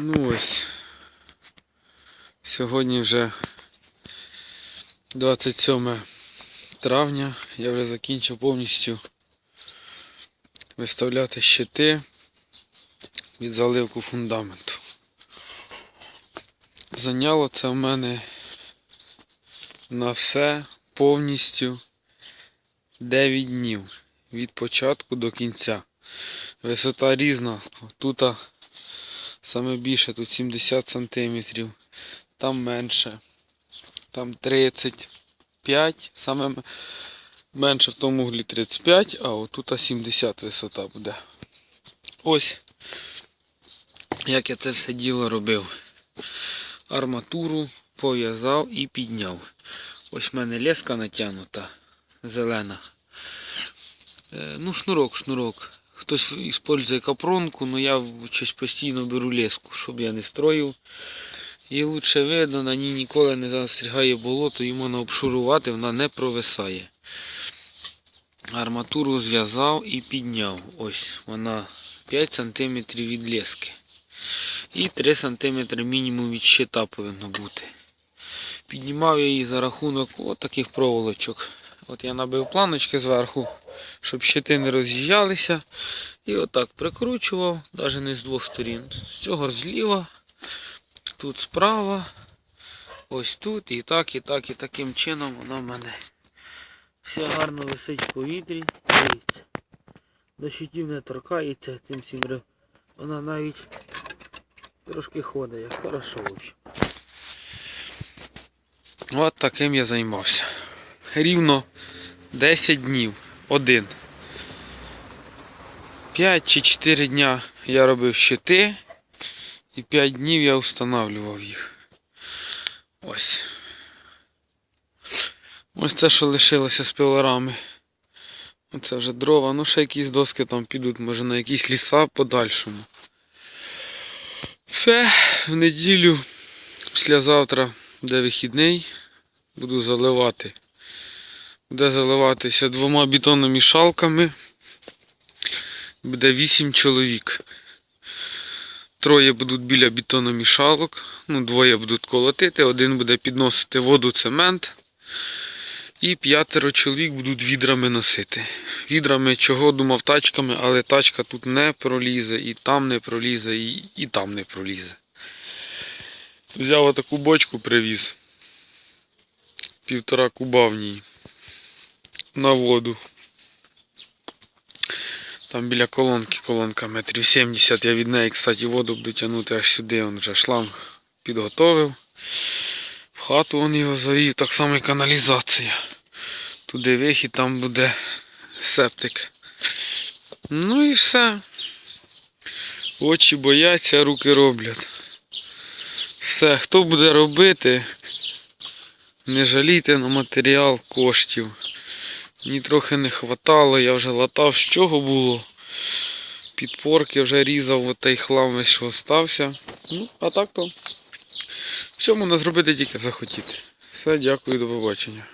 Ну ось. Сьогодні вже 27 травня. Я вже закінчив повністю виставляти щити від заливку фундаменту. Зайняло це в мене на все повністю 9 днів від початку до кінця. Висота різна. Тут саме більше, тут 70 см, там менше, там 35, саме менше в тому углі 35, а отут 70 висота буде. Ось як я це все діло робив. Арматуру пов'язав і підняв. Ось в мене леска натягнута, зелена. Е, Ну, шнурок, шнурок. Хтось використовує капронку, але я щось постійно беру леску, щоб я не строїв. І лучше видно, на ній ніколи не застрягає болото, її можна обшурувати, вона не провисає. Арматуру зв'язав і підняв. Ось вона 5 см від лески. І 3 см мінімум від щита повинно бути. Піднімав я її за рахунок от таких проволочок. От я набив планочки зверху, щоб щити не роз'їжджалися. І отак прикручував, навіть не з двох сторін. З цього зліва, тут справа, ось тут, і так, і так, і таким чином вона в мене все гарно висить в повітрі. Дивіться. До щитів не торкається цим всім. Вона навіть трошки ходить, як хорошо. От таким я займався. Рівно 10 днів. Один. 5 чи 4 дня я робив щити. І 5 днів я встановлював їх. Ось. Ось це, що лишилося з пилорами. Оце вже дрова. Ну ще якісь доски там підуть, може на якісь ліса подальшому. Все, в неділю, післязавтра буде вихідний. Буду заливати. Буде заливатися двома бетономішалками. Буде 8 чоловік. Троє будуть біля бетономішалок, ну, двоє будуть колотити, один буде підносити воду, цемент. І п'ятеро чоловік будуть відрами носити. Відрами чого думав тачками, але тачка тут не пролізе, і там не пролізе, і, і там не пролізе. Взяв отаку бочку, привіз. Півтора куба в ній. На воду. Там біля колонки, колонка метрів 70. Я від неї, кстати, воду буду тягнути аж сюди. Он вже шланг підготовив. В хату он його завів, так само і каналізація. Туди вихід, там буде септик. Ну і все. Очі бояться, руки роблять. Все, хто буде робити, не жалійте на матеріал коштів. Мені трохи не хватало, я вже латав, з чого було. Підпорки вже різав, отей хлам весь, що остався. Ну, а так то. Все можна зробити тільки захотіти. Все, дякую, до побачення.